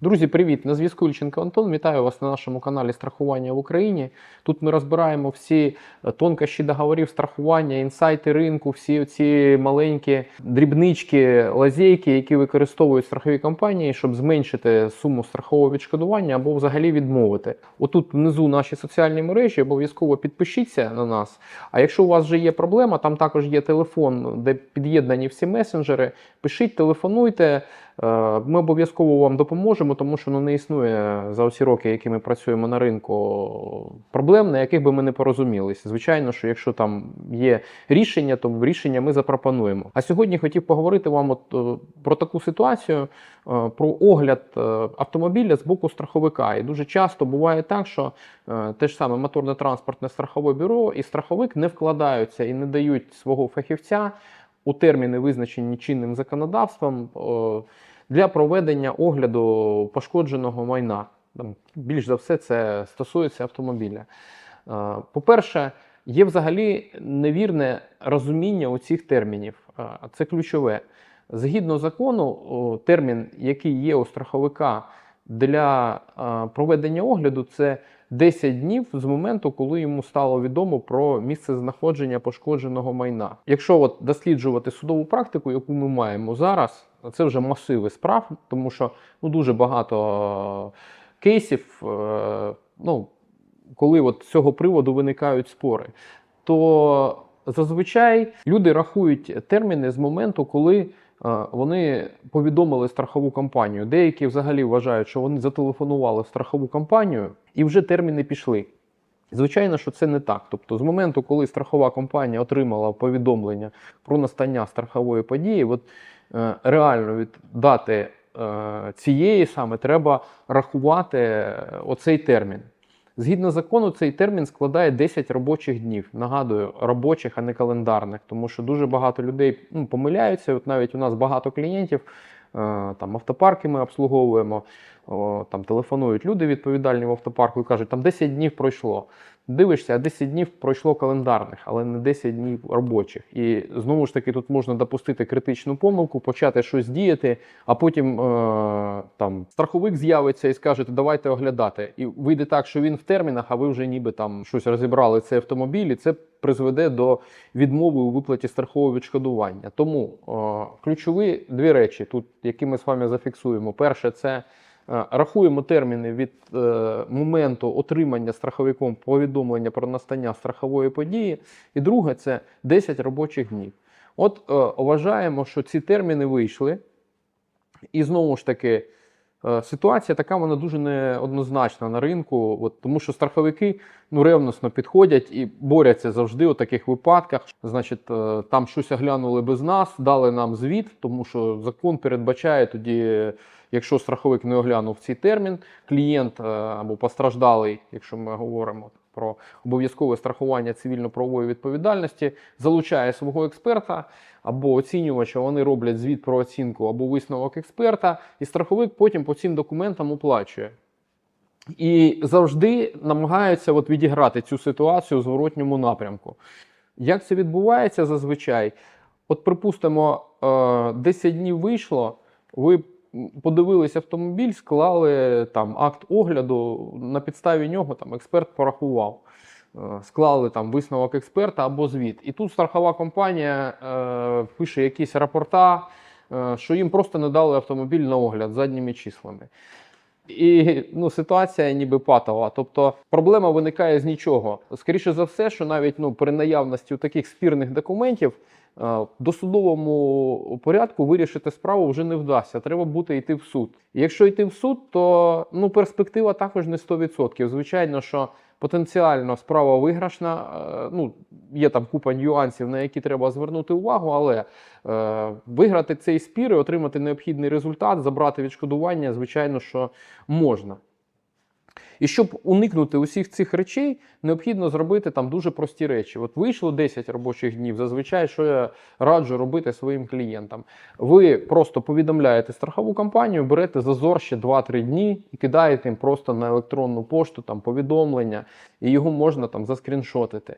Друзі, привіт! На зв'язку Ільченко Антон. Вітаю вас на нашому каналі Страхування в Україні. Тут ми розбираємо всі е, тонкощі договорів страхування, інсайти ринку, всі ці маленькі дрібнички, лазейки, які використовують страхові компанії, щоб зменшити суму страхового відшкодування або взагалі відмовити. Отут внизу наші соціальні мережі, обов'язково підпишіться на нас. А якщо у вас вже є проблема, там також є телефон, де під'єднані всі месенджери. Пишіть, телефонуйте. Е, Ми обов'язково вам допоможемо, тому що ну, не існує за усі роки, які ми працюємо на ринку, проблем, на яких би ми не порозумілися. Звичайно, що якщо там є рішення, то рішення ми запропонуємо. А сьогодні хотів поговорити вам от, е, про таку ситуацію, е, про огляд автомобіля з боку страховика. І дуже часто буває так, що те ж саме моторне транспортне страхове бюро і страховик не вкладаються і не дають свого фахівця у терміни, визначені чинним законодавством, для проведення огляду пошкодженого майна. Там, Більш за все, це стосується автомобіля. Е, По-перше, є взагалі невірне розуміння у цих термінів. Е, Це ключове. Згідно закону, термін, який є у страховика для е, проведення огляду, це 10 днів з моменту, коли йому стало відомо про місце знаходження пошкодженого майна. Якщо от досліджувати судову практику, яку ми маємо зараз, це вже масиви справ, тому що ну, дуже багато е, кейсів, е, ну, коли от з цього приводу виникають спори, то зазвичай люди рахують терміни з моменту, коли е, вони повідомили страхову компанію. Деякі взагалі вважають, що вони зателефонували в страхову компанію і вже терміни пішли. Звичайно, що це не так. Тобто, з моменту, коли страхова компанія отримала повідомлення про настання страхової події, от, реально від дати е, цієї саме треба рахувати е, оцей термін. Згідно закону, цей термін складає 10 робочих днів. Нагадую, робочих, а не календарних, тому що дуже багато людей ну, помиляються. От навіть у нас багато клієнтів, е, там автопарки ми обслуговуємо, там телефонують люди відповідальні в автопарку і кажуть, там 10 днів пройшло. Дивишся, а 10 днів пройшло календарних, але не 10 днів робочих. І знову ж таки тут можна допустити критичну помилку, почати щось діяти, а потім е, там страховик з'явиться і скаже, давайте оглядати. І вийде так, що він в термінах, а ви вже ніби там щось розібрали цей автомобіль, і це призведе до відмови у виплаті страхового відшкодування. Тому е, ключові дві речі, тут, які ми з вами зафіксуємо. Перше, це Е, Рахуємо терміни від е, моменту отримання страховиком повідомлення про настання страхової події. І друге це 10 робочих днів. От е, вважаємо, що ці терміни вийшли. І знову ж таки, ситуація така вона дуже неоднозначна на ринку, от, тому що страховики ну, ревносно підходять і борються завжди у таких випадках. Значить, е, там щось оглянули без нас, дали нам звіт, тому що закон передбачає тоді, якщо страховик не оглянув цей термін, клієнт е, або постраждалий, якщо ми говоримо про обов'язкове страхування цивільно-правової відповідальності, залучає свого експерта або оцінювача, вони роблять звіт про оцінку або висновок експерта, і страховик потім по цим документам оплачує. І завжди намагаються от відіграти цю ситуацію у зворотньому напрямку. Як це відбувається зазвичай? От, припустимо, е, 10 днів вийшло, ви подивились автомобіль, склали там акт огляду, на підставі нього там експерт порахував. Е, Склали там висновок експерта або звіт. І тут страхова компанія е, пише якісь рапорта, е, що їм просто не дали автомобіль на огляд задніми числами. І ну, ситуація ніби патова. Тобто проблема виникає з нічого. Скоріше за все, що навіть ну, при наявності таких спірних документів в досудовому порядку вирішити справу вже не вдасться. Треба буде йти в суд. Якщо йти в суд, то ну, перспектива також не 100%. Звичайно, що потенціально справа виграшна. е, Ну, є там купа нюансів, на які треба звернути увагу, але е, виграти цей спір і отримати необхідний результат, забрати відшкодування, звичайно, що можна. І щоб уникнути усіх цих речей, необхідно зробити там дуже прості речі. От вийшло 10 робочих днів. Зазвичай, що я раджу робити своїм клієнтам. Ви просто повідомляєте страхову компанію, берете зазор ще 2-3 дні і кидаєте їм просто на електронну пошту там повідомлення, і його можна там заскріншотити.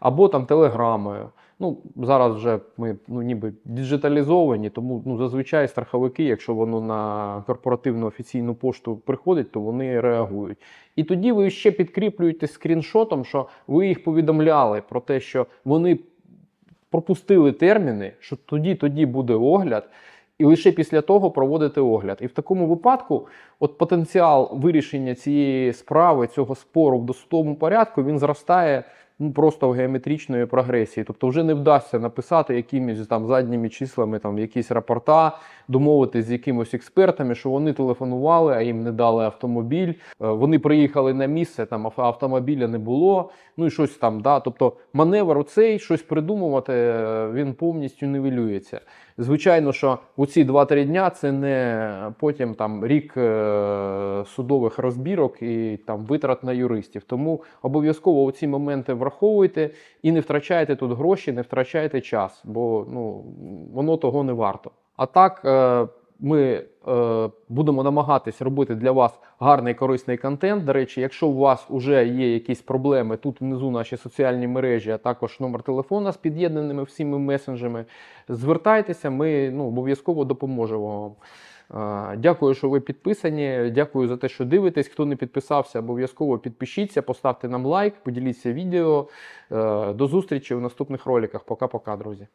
Або там телеграмою. Ну, зараз вже ми ну, ніби діджиталізовані, тому ну, зазвичай страховики, якщо воно на корпоративну офіційну пошту приходить, то вони реагують. І тоді ви ще підкріплюєте скріншотом, що ви їх повідомляли про те, що вони пропустили терміни, що тоді тоді буде огляд, і лише після того проводити огляд. І в такому випадку, от потенціал вирішення цієї справи, цього спору в досудовому порядку, він зростає ну, просто в геометричної прогресії. Тобто вже не вдасться написати якимись там задніми числами там, якісь рапорта, домовитись з якимось експертами, що вони телефонували, а їм не дали автомобіль. Е, Вони приїхали на місце, там автомобіля не було. Ну і щось там. Да? Тобто маневр оцей, щось придумувати, е, він повністю нивелюється. Звичайно, що у ці 2-3 дня це не потім там рік е, судових розбірок і там витрат на юристів. Тому обов'язково ці моменти враховуйте і не втрачайте тут гроші, не втрачайте час, бо ну, воно того не варто. А так, е, ми е, будемо намагатись робити для вас гарний корисний контент. До речі, якщо у вас вже є якісь проблеми, тут внизу наші соціальні мережі, а також номер телефона з під'єднаними всіми месенджами. Звертайтеся, ми ну, обов'язково допоможемо вам. Е, Дякую, що ви підписані. Дякую за те, що дивитесь. Хто не підписався, обов'язково підпишіться, поставте нам лайк, поділіться відео. Е, До зустрічі у наступних роликах. Пока-пока, друзі.